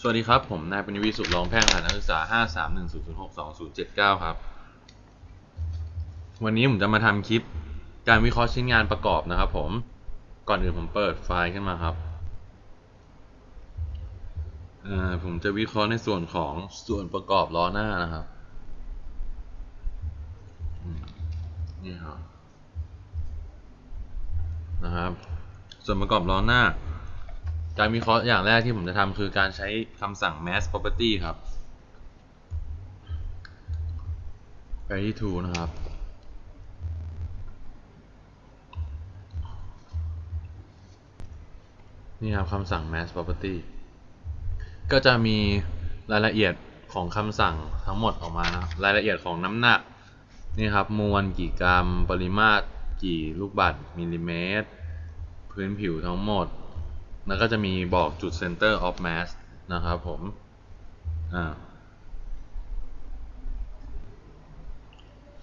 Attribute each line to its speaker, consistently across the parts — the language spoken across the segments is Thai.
Speaker 1: สวัสดีครับ ผมนายปณิวิสุรองแพทย์คณะนักศึกษา 531062079 ครับ วันนี้ผมจะมาทำคลิปการวิเคราะห์ชิ้นงานประกอบนะครับผม ก่อนอื่นผมเปิดไฟล์ขึ้นมาครับ ผมจะวิเคราะห์ในส่วนของส่วนประกอบล้อหน้านะครับ นี่ครับ นะครับ ส่วนประกอบล้อหน้า การวิเคราะห์อย่างแรกที่ผมจะทำคือการใช้คำสั่ง mass property ครับ ไปที่ tool นะครับ นี่ครับคำสั่ง mass property ก็จะมีรายละเอียดของคำสั่งทั้งหมดออกมานะครับรายละเอียดของน้ำหนักนี่ครับมวลกี่กรัม ปริมาตร กี่ลูกบาศก์มิลลิเมตร พื้นผิวทั้งหมด แล้วก็จะมีบอกจุด center of mass นะครับผม อ่า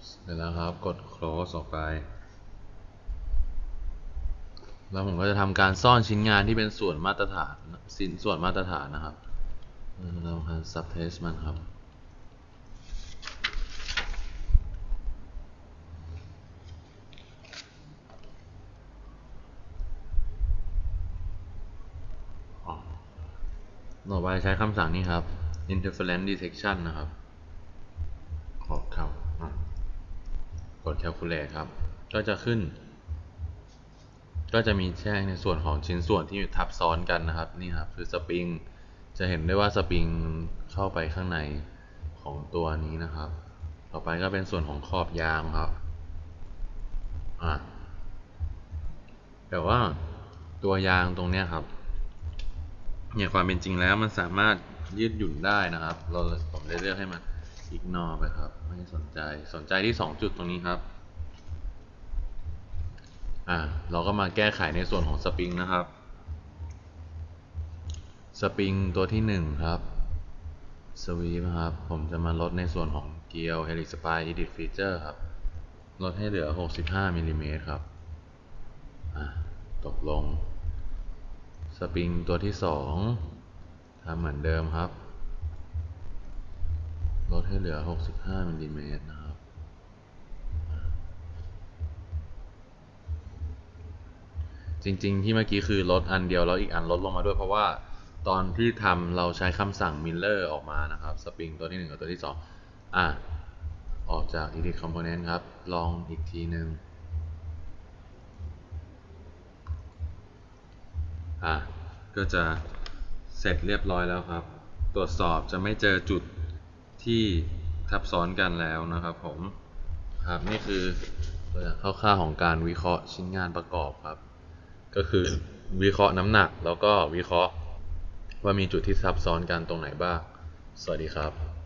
Speaker 1: เสร็จแล้วครับ กด close ออกไป แล้วผมก็จะทำการซ่อนชิ้นงานที่เป็นส่วนมาตรฐานสินส่วนมาตรฐานนะครับเราทำการ subtract มันครับ ต่อไปใช้คำสั่งนี้ครับ interference detection นะครับ ขอครับกด calculate ครับ ก็จะขึ้น ก็จะมีแจ้งในส่วนของชิ้นส่วนที่ทับซ้อนกันนะครับ นี่ครับ คือสปริง จะเห็นได้ว่าสปริงเข้าไปข้างในของตัวนี้นะครับ ต่อไปก็เป็นส่วนของขอบยางครับ อะแต่ว่าตัวยางตรงเนี้ยครับ เนี่ยความเป็นจริงแล้วมันสามารถยืดหยุ่นได้นะครับ เราผมเลยเลือกให้มันอิกนอไปครับ ไม่สนใจสนใจที่ 2 จุดตรงนี้ครับอ่าเราก็มาแก้ไขในส่วนของสปริงนะครับสปริงตัวที่ 1 ครับสวีปครับ ผมจะมาลดในส่วนของเกียว Helix Spine Edit Feature ครับ ลดให้เหลือ 65มิลลิเมตรครับอ่าตกลง สปริงตัวที่สองทำเหมือนเดิมครับ ลดให้เหลือ 65มิลลิเมตรนะครับ จริง ๆ ที่เมื่อกี้คือลดอันเดียวแล้วอีกอันลดลงมาด้วยเพราะว่าตอนที่ทำเราใช้คำสั่ง Miller ออกมานะครับ สปริงตัวที่ 1 กับตัวที่ 2 อะ ออกจาก Edit Component ครับ ลองอีกทีหนึ่ง อะก็จะเสร็จเรียบร้อยแล้วครับ ตรวจสอบจะไม่เจอจุดที่ทับซ้อนกันแล้วนะครับผมครับนี่คือตัวอย่างคร่าวๆของการวิเคราะห์ชิ้นงานประกอบครับ ก็คือวิเคราะห์น้ำหนักแล้วก็วิเคราะห์ว่ามีจุดที่ซับซ้อนกันตรงไหนบ้าง สวัสดีครับ